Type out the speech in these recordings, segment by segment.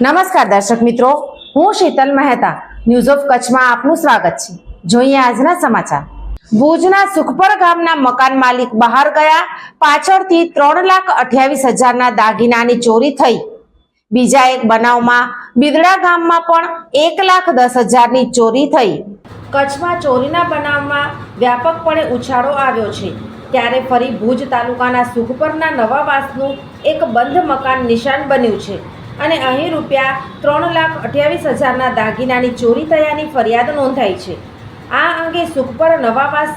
નમસ્કાર દર્શક મિત્રો, હું શીતલ મહેતા. ન્યૂઝ ઓફ કચ્છમાં આપનું સ્વાગત છે. જોઈએ આજના સમાચાર. ભુજના સુખપર ગામના મકાન માલિક બહાર ગયા. પાછળથી ત્રણ લાખ અઠ્યાવીસ હજારના દાગીનાની ચોરી થઈ. બીજા એક બનાવમાં બિદડા ગામમાં પણ એક લાખ દસ હજારની ચોરી થઈ. કચ્છમાં ચોરીના બનાવમાં વ્યાપકપણે ઉછાળો આવ્યો છે. ત્યારે ફરી ભુજ તાલુકાના સુખપરના નવાવાસનું એક બંધ મકાન નિશાન બન્યું છે. અને અહીં રૂપિયા ત્રણ લાખ અઠ્યાવીસ હજારના દાગીનાની ચોરી થયાની ફરિયાદ નોંધાઈ છે. આ અંગે સુખપર નવાવાસ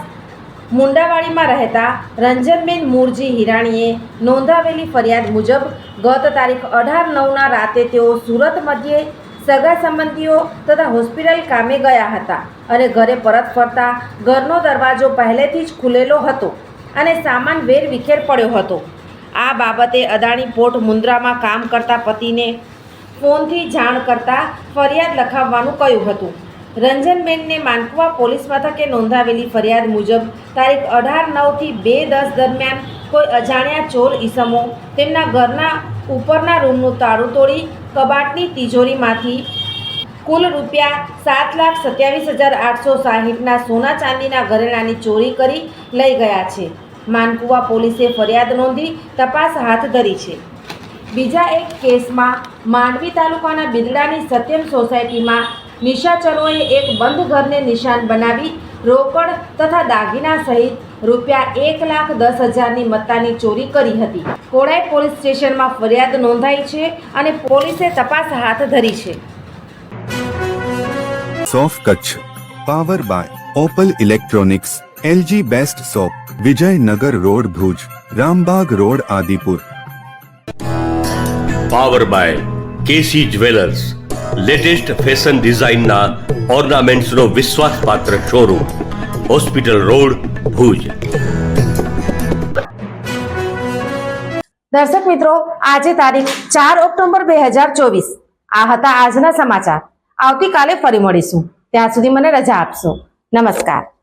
મુંડાવાડીમાં રહેતા રંજનબેન મૂરજી હિરાણીએ નોંધાવેલી ફરિયાદ મુજબ ગત તારીખ અઢાર નવના રાતે તેઓ સુરત મધ્યે સગા સંબંધીઓ તથા હોસ્પિટલ કામે ગયા હતા અને ઘરે પરત ફરતા ઘરનો દરવાજો પહેલેથી જ ખુલેલો હતો અને સામાન વેર વિખેર પડ્યો હતો. આ બાબતે અદાણી પોર્ટ મુન્દ્રામાં કામ કરતા પતિને ફોનથી જાણ કરતા ફરિયાદ લખાવવાનું કહ્યું હતું. રંજનબેનને માનકુવા પોલીસ મથકે નોંધાવેલી ફરિયાદ મુજબ તારીખ અઢાર નવથી બે દસ દરમિયાન કોઈ અજાણ્યા ચોર ઈસમો તેમના ઘરના ઉપરના રૂમનું તાળું તોડી કબાટની તિજોરીમાંથી કુલ રૂપિયા સાત લાખ સત્યાવીસ હજાર આઠસો સાહીઠના સોના ચાંદીના ઘરેણાની ચોરી કરી લઈ ગયા છે. માનકુવા પોલીસે ફરિયાદ નોંધી તપાસ હાથ ધરી છે. બીજા એક કેસમાં માંડવી તાલુકાના બિદડાની સત્યમ સોસાયટીમાં નિશાચરોએ એક બંધ ઘરને નિશાન બનાવી રોકડ તથા દાગીના સહિત રૂપિયા એક લાખ દસ હજારની મત્તાની ચોરી કરી હતી. કોડાઈ પોલીસ સ્ટેશનમાં ફરિયાદ નોંધાઈ છે અને પોલીસે તપાસ હાથ ધરી છે. સોફ Kutch, power by Opal electronics. LG best shop Vijaynagar road Bhuj Rambag road Adipur power by KC jewellers latest fashion ડિઝાઇનના ઓર્નામેન્ટ્સનો વિશ્વાસપાત્ર શોરૂમ હોસ્પિટલ રોડ ભુજ દર્શક મિત્રો આજે તારીખ ચાર ઓક્ટોબર બે હજાર ચોવીસ. આ હતા આજના સમાચાર. આવતીકાલે ફરી મળીશું. ત્યાં સુધી મને રજા આપશો. નમસ્કાર.